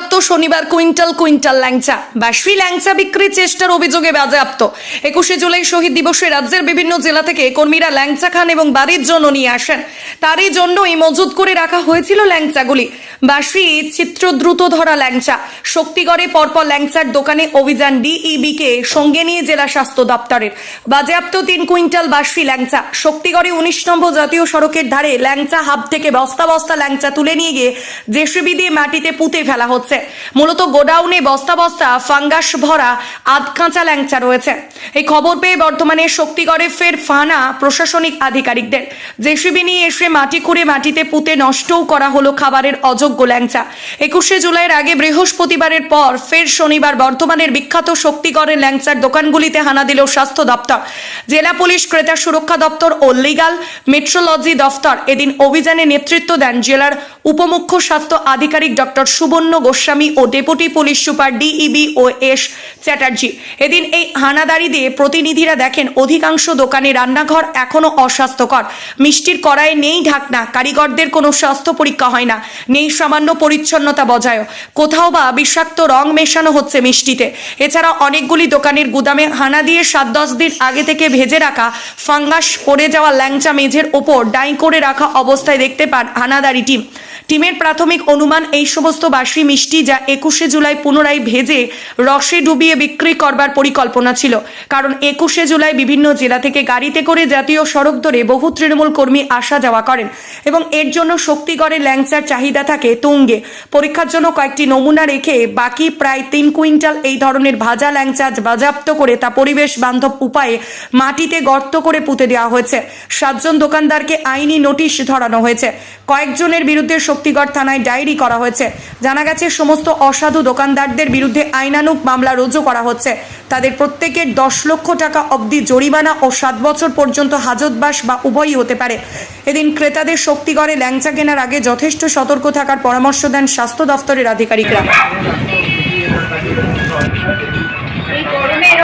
বাজেয়াপ্ত শনিবার quintal quintal ল্যাংচা বাসি ল্যাংচা বিক্রির চেষ্টার অভিযোগে বাজেয়াপ্ত। একুশে জুলাই শহীদ দিবসে রাজ্যের বিভিন্ন জেলা থেকে কর্মীরা ল্যাংচা খান এবং বাড়ির জন্য নিয়ে আসেন। তারই জন্যই মজুত করে রাখা হয়েছিল ল্যাংচাগুলি। বাসি চিত্রদ্রুত ধরা ল্যাংচা। শক্তিগড়ে পরপর ল্যাংচার দোকানে অভিযান ডিইবি কে সঙ্গে নিয়ে জেলা স্বাস্থ্য দপ্তরের। বাজেয়াপ্ত তিন কুইন্টাল বাসি ল্যাংচা। শক্তিগড়ে উনিশ নম্বর জাতীয় সড়কের ধারে ল্যাংচা হাব থেকে বস্তা বস্তা ল্যাংচা তুলে নিয়ে গিয়ে জেসিবি দিয়ে মাটিতে পুঁতে ফেলা হচ্ছে। মূলত গোডাউনে বস্তা বস্তা, ফাঙ্গাস ভরা আধ কাঁচা ল্যাংচা রয়েছে। এই খবর পেয়ে বর্তমানে শক্তিগড়ে ফের ফানা প্রশাসনিক আধিকারিকদের। জেসিবি নিয়ে এসে মাটি খুঁড়ে মাটিতে পুঁতে নষ্টও করা হলো খাবারের অযোগ্য ল্যাংচা। একুশে জুলাইয়ের আগে বৃহস্পতিবারের পর ফের শনিবার বর্ধমানের বিখ্যাত শক্তিগড়ের ল্যাংচার দোকানগুলিতে হানা দিল স্বাস্থ্য দপ্তর। জেলা পুলিশ, ক্রেতা সুরক্ষা দপ্তর ও লিগাল মেট্রোলজি দফতর এদিন অভিযানে নেতৃত্ব দেন জেলার উপমুখ্য স্বাস্থ্য আধিকারিক ডক্টর সুবর্ণ গোস্বামী ও ডেপুটি পুলিশ সুপার ডিইবি ও এস চ্যাটার্জি। এদিন এই হানাদারি দিয়ে প্রতিনিধিরা দেখেন অধিকাংশ দোকানে রান্নাঘর এখনও অস্বাস্থ্যকর। মিষ্টির কড়াইয়ে নেই ঢাকনা, কারিগরদের কোনো স্বাস্থ্য পরীক্ষা হয় না, নেই সামান্য পরিচ্ছন্নতা বজায় কোথাও বা বিষাক্ত রং মেশানো হচ্ছে মিষ্টিতে। এছাড়া অনেকগুলি দোকানের গুদামে হানা দিয়ে সাত দশ দিন আগে থেকে ভেজে রাখা ফাঙ্গাস পড়ে যাওয়া ল্যাংচা মেঝের ওপর ডাই করে রাখা অবস্থায় দেখতে পান হানাদারি টিম। টিমের প্রাথমিক অনুমান এই সমস্ত বাসি মিষ্টি যা একুশে জুলাই পুনরায় ভেজে রসে ডুবিয়ে বিক্রি করবার পরিকল্পনা ছিল। কারণ একুশে জুলাই বিভিন্ন জেলা থেকে গাড়িতে করে জাতীয় সড়ক ধরে বহু তৃণমূল কর্মী আসা যাওয়া করেন এবং এর জন্য শক্তিগড়ে ল্যাংচার চাহিদা থাকে তুঙ্গে। পরীক্ষার জন্য কয়েকটি নমুনা রেখে বাকি প্রায় তিন কুইন্টাল এই ধরনের ভাজা ল্যাংচা বাজেয়াপ্ত করে তা পরিবেশ বান্ধব উপায়ে মাটিতে গর্ত করে পুঁতে দেওয়া হয়েছে। সাতজন দোকানদারকে আইনি নোটিশ ধরানো হয়েছে। কয়েকজনের বিরুদ্ধে শক্তিগড় থানায় ডায়েরি করা হয়েছে। জানা গেছে, সমস্ত অসাধু দোকানদারদের বিরুদ্ধে আইনানুগ মামলা রুজু করা হচ্ছে। তাদের প্রত্যেকের দশ লক্ষ টাকা অবধি জরিমানা ও সাত বছর পর্যন্ত হাজতবাস বা উভয়ই হতে পারে। এদিন ক্রেতাদের শক্তিগড়ে ল্যাংচা কেনার আগে যথেষ্ট সতর্ক থাকার পরামর্শ দেন স্বাস্থ্য দফতরের আধিকারিকরা।